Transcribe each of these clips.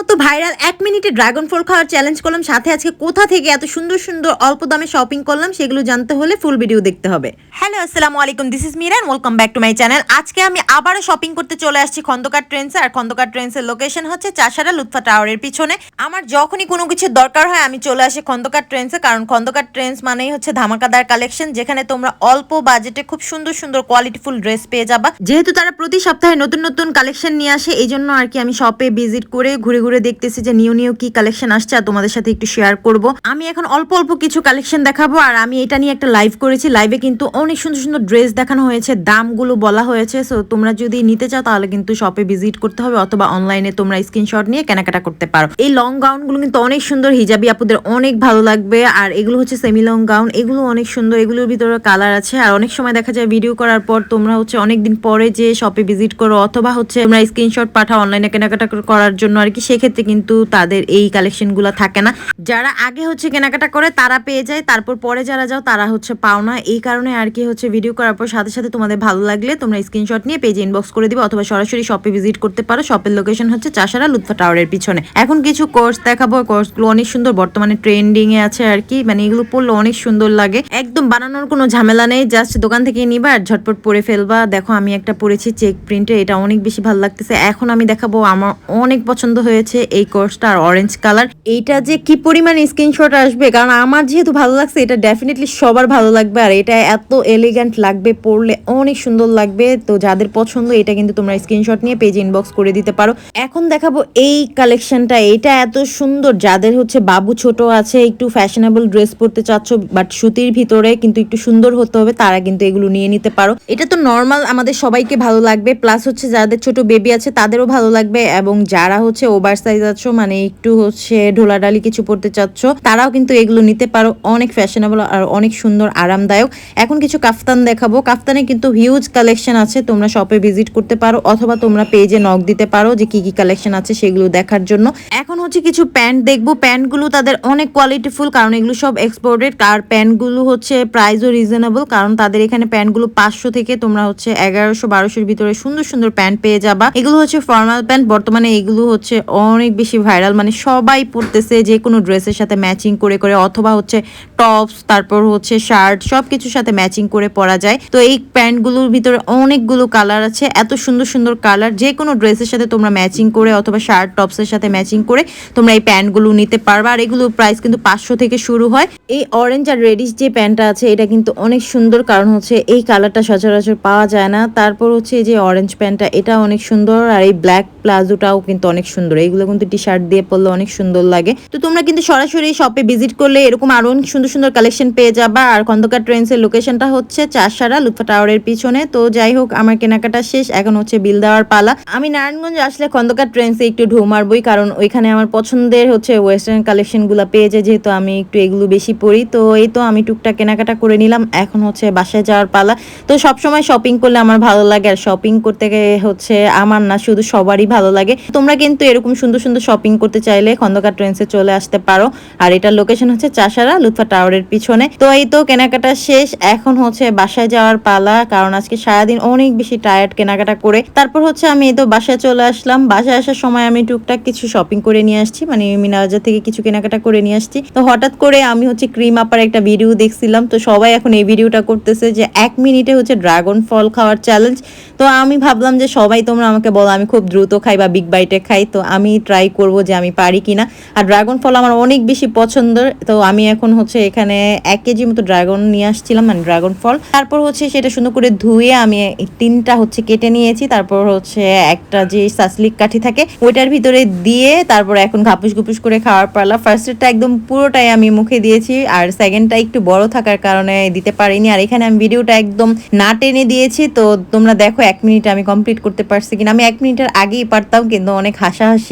মতো ভাইরাল এক মিনিটে ড্রাগন ফল খাওয়ার চ্যালেঞ্জ করলাম। সাথে আজকে কোথা থেকে এত সুন্দর সুন্দর অল্প দামে শপিং করলাম সেগুলো জানতে হলে ফুল ভিডিও দেখতে হবে। হ্যালো আসসালামু আলাইকুম this is Miran welcome back to my channel আজকে আমি আবারও শপিং করতে চলে আসছি খন্দকার ট্রেন্সে আর খন্দকার ট্রেন্সের লোকেশন হচ্ছে চাষারা লুৎফা টাওয়ারের পিছনে। আমার যখনই কোনো কিছু দরকার হয় আমি চলে আসি খন্দকার ট্রেন্সে কারণ খন্দকার ট্রেন্স মানেই হচ্ছে ধামাকাদার কালেকশন যেখানে তোমরা অল্প বাজেটে খুব সুন্দর সুন্দর কোয়ালিটিফুল ড্রেস পেয়ে যাবা। যেহেতু তারা প্রতি সপ্তাহে নতুন নতুন কালেকশন নিয়ে আসে এই জন্য আর কি আমি শপে ভিজিট করে ঘুরে ঘুরে দেখতেছি যে নিউ নিউ কি কালেকশন আসছে আর তোমাদের সাথে একটু শেয়ার করব। আমি এখন অল্প অল্প কিছু কালেকশন দেখাবো আর আমি এটা নিয়ে একটা লাইভ করেছি। লাইভে কিন্তু অনেক সুন্দর সুন্দর ড্রেস দেখানো হয়েছে, দামগুলো বলা হয়েছে। সো তোমরা যদি নিতে চাও তাহলে কিন্তু শপে ভিজিট করতে হবে অথবা অনলাইনে তোমরা স্ক্রিনশট নিয়ে কেনাকাটা করতে পারো। এই লং গাউনগুলো কিন্তু অনেক সুন্দর হিজাবি আপুদের অনেক ভালো লাগবে। আর এগুলো হচ্ছে সেমি লং গাউন এগুলো অনেক সুন্দর, এগুলোর ভিতরে কালার আছে। আর অনেক সময় দেখা যায় ভিডিও করার পর তোমরা হচ্ছে অনেকদিন পরে যে শপে ভিজিট করো অথবা হচ্ছে তোমরা স্ক্রিনশট পাঠাও অনলাইনে কেনাকাটা করার জন্য আর কি সেক্ষেত্রে কিন্তু তাদের এই কালেকশনগুলা থাকে না। যারা আগে হচ্ছে কেনাকাটা করে, তারা পেয়ে যায়। তারপর পরে যারা যাও, তারা হচ্ছে পাও না। এই কারণে আর কি হচ্ছে ভিডিও করার পর সাথে সাথে তোমাদের ভালো লাগলে তোমরা স্ক্রিনশট নিয়ে পেজে ইনবক্স করে দিবে অথবা সরাসরি শপে ভিজিট করতে পারো। শপের লোকেশন হচ্ছে চাষারা লুৎফা টাওয়ারের পিছনে। এখন কিছু কোর্স দেখাবো। কোর্সগুলো অনেক সুন্দর। বর্তমানে ট্রেন্ডিং এ আছে আর কি। মানে এগুলো পরলে অনেক সুন্দর লাগে। একদম বানানোর কোনো ঝামেলা নেই। জাস্ট দোকান থেকে নিবা আর ঝটপট পরে ফেলবা। দেখো, আমি একটা পরেছি চেক প্রিন্টে এটা অনেক বেশি ভালো লাগতেছে। এখন আমি দেখাবো আমার অনেক পছন্দ হয়েছে। এই কোর্সটা আর অরেঞ্জ কালার এইটা যে কি পরিমাণ স্ক্রিনশট আসবে? কারণ আমার যেহেতু ভালো লাগছে, এটা ডেফিনেটলি সবার ভালো লাগবে। আর এটা এত এলিগ্যান্ট লাগবে পরলে অনেক সুন্দর লাগবে। তো যাদের পছন্দ, এটা কিন্তু তোমরা স্ক্রিনশট নিয়ে পেজ ইনবক্স করে দিতে পারো। এখন দেখাবো এই কালেকশনটা এটা এত সুন্দর। যাদের হচ্ছে বাবু ছোট আছে, একটু ফ্যাশনেবল ড্রেস পরতে চাচ্ছ বাট সুতির ভিতরে কিন্তু একটু সুন্দর হতে হবে, তারা কিন্তু এগুলো নিয়ে নিতে পারো। এটা তো নর্মাল আমাদের সবাইকে ভালো লাগবে। প্লাস হচ্ছে যাদের ছোট বেবি আছে, তাদেরও ভালো লাগবে। এবং যারা হচ্ছে ওভার সাইজ আছো মানে একটু হচ্ছে ঢোলাডালি কিছু পড়তে চাচ্ছ? তারাও কিন্তু এগুলো নিতে পারো। অনেক ফ্যাশনেবল আর অনেক সুন্দর, আরামদায়ক। এখন কিছু কাফতান দেখাবো। কাফতানে কিন্তু হিউজ কালেকশন আছে। তোমরা শপে ভিজিট করতে পারো অথবা তোমরা পেজে নক দিতে পারো যে কি কি কালেকশন আছে সেগুলো দেখার জন্য। এখন হচ্ছে কিছু প্যান্ট দেখব। প্যান্টগুলো তাদের অনেক কোয়ালিটিফুল কারণ এগুলো সব এক্সপোর্টেড আর প্যান্টগুলো হচ্ছে প্রাইসও রিজনেবল কারণ তাদের এখানে প্যান্টগুলো পাঁচশো থেকে তোমরা হচ্ছে এগারোশো, বারোশোর ভিতরে সুন্দর সুন্দর প্যান্ট পেয়ে যাবা। এগুলো হচ্ছে ফর্মাল প্যান্ট বর্তমানে এগুলো হচ্ছে অনেক বেশি ভাইরাল। মানে সবাই পরতেছে যে কোনো ড্রেসের সাথে ম্যাচিং করে করে অথবা হচ্ছে টপস তারপর হচ্ছে শার্ট সব কিছুর সাথে ম্যাচিং করে পরা যায়। তো এই প্যান্টগুলোর ভিতরে অনেকগুলো কালার আছে। এত সুন্দর সুন্দর কালার যে কোনো ড্রেসের সাথে তোমরা ম্যাচিং করে অথবা শার্ট টপসের সাথে ম্যাচিং করে তোমরা এই প্যান্টগুলো নিতে পারবে। আর এগুলো প্রাইস কিন্তু পাঁচশো থেকে শুরু হয়। এই অরেঞ্জ আর রেডিশ যে প্যান্টটা আছে, এটা কিন্তু অনেক সুন্দর। কারণ হচ্ছে এই কালারটা সচরাচর পাওয়া যায় না। তারপর হচ্ছে এই যে অরেঞ্জ প্যান্টটা এটা অনেক সুন্দর। আর এই ব্ল্যাক প্লাজোটাও কিন্তু অনেক সুন্দর। এইগুলো কিন্তু টি শার্ট দিয়ে পরলে অনেক সুন্দর লাগে। তো তোমরা কিন্তু সরাসরি শপে ভিজিট করলে এরকম আরও অনেক সুন্দর সুন্দর কালেকশন পেয়ে যাবা। আর খন্দকার ট্রেন্সের লোকেশনটা হচ্ছে চারসারা লুৎফা টাওয়ারের পিছনে। তো যাই হোক, আমার কেনাকাটা শেষ। এখন হচ্ছে বিল দেওয়ার পালা। আমি নারায়ণগঞ্জ আসলে খন্দকার ট্রেন্সে একটু ঢৌ মারবই, কারণ ওইখানে আমার পছন্দের হচ্ছে ওয়েস্টার্ন কালেকশনগুলা পেয়ে যায় যেহেতু আমি একটু এগুলো বেশি পড়ি। তো এই তো আমি টুকটাক কেনাকাটা করে নিলাম। এখন হচ্ছে বাসায় যাওয়ার পালা। তো সবসময় শপিং করলে আমার ভালো লাগে। আর শপিং করতে হচ্ছে আমার না, শুধু সবারই ভালো লাগে। তোমরা কিন্তু এরকম সুন্দর সুন্দর শপিং করতে চাইলে খন্দকার ট্রেন্সে চলে আসতে পারো। আর এটার লোকেশন হচ্ছে চাষারা লুৎফা টাওয়ারের পিছনে। তো এই তো কেনাকাটা শেষ। এখন হচ্ছে বাসায় যাওয়ার পালা, কারণ আজকে সারাদিন অনেক বেশি টায়ার্ড কেনাকাটা করে। তারপর হচ্ছে আমি এই তো বাসায় চলে আসলাম। বাসায় আসার সময় আমি টুকটাক কিছু শপিং করে নিয়ে আসছি মানে মিনাবাজার থেকে কিছু কেনাকাটা করে নিয়ে আসছি। তো হঠাৎ করে আমি হচ্ছে ক্রিম আপার একটা ভিডিও দেখছিলাম। তো সবাই এখন এই ভিডিওটা করতেছে যে এক মিনিটে হচ্ছে ড্রাগন ফল খাওয়ার চ্যালেঞ্জ তো আমি ভাবলাম যে সবাই তোমরা আমাকে বলো, আমি খুব দ্রুত খাই বা বিগ বাইটে খাই। তো আমি ট্রাই করব যে আমি পারি কিনা। আর ড্রাগন ফল আমার অনেক বেশি পছন্দ তো আমি এখন হচ্ছে এখানে এক কেজি মতো ড্রাগন নিয়ে আসছিলাম মানে ড্রাগন ফল তারপর হচ্ছে সেটা সুন্দর করে ধুয়ে আমি তিনটা হচ্ছে কেটে নিয়েছি, তারপর হচ্ছে একটা যে সাসলিক কাঠি থাকে, ওইটার ভিতরে দিয়ে তারপর এখন ঘাপুস ঘুপুস করে খাওয়ার পারলা ফার্স্টেরটা একদম পুরোটাই আমি মুখে দিয়েছি, আর সেকেন্ডটা একটু বড় থাকার কারণে দিতে পারিনি। আর এখানে আমি ভিডিওটা একদম না টেনে দিয়েছি, তো তোমরা দেখো এক মিনিট আমি কমপ্লিট করতে পারছি কিনা। আমি এক মিনিটের আগেই পারতাম, কিন্তু অনেক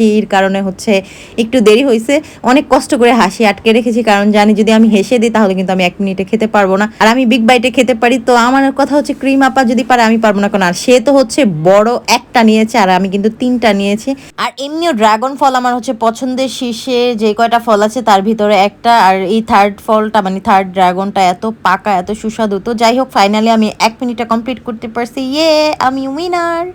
হাসাহাসির কারণে হচ্ছে একটু দেরি হয়েছে অনেক কষ্ট করে হাসি আটকে রেখেছি, কারণ জানি যদি আমি হেসে দিই তাহলে কিন্তু আমি এক মিনিটে খেতে পারব না। আর আমি বিগ বাইটে খেতে পারি, তো আমার কথা হচ্ছে ক্রিম আপা যদি পারে আমি পারব না কেন আর সে তো হচ্ছে বড় একটা নিয়েছে আর আমি কিন্তু তিনটা নিয়েছি। আর এমনিও ড্রাগন ফল আমার হচ্ছে পছন্দের শীর্ষে যে কয়টা ফল আছে তার ভিতরে একটা আর এই থার্ড ফলটা মানে থার্ড ড্রাগনটা এত পাকা, এত সুস্বাদু। তো যাই হোক ফাইনালি আমি এক মিনিটে কমপ্লিট করতে পারছি। ইয়ে আমি উইনার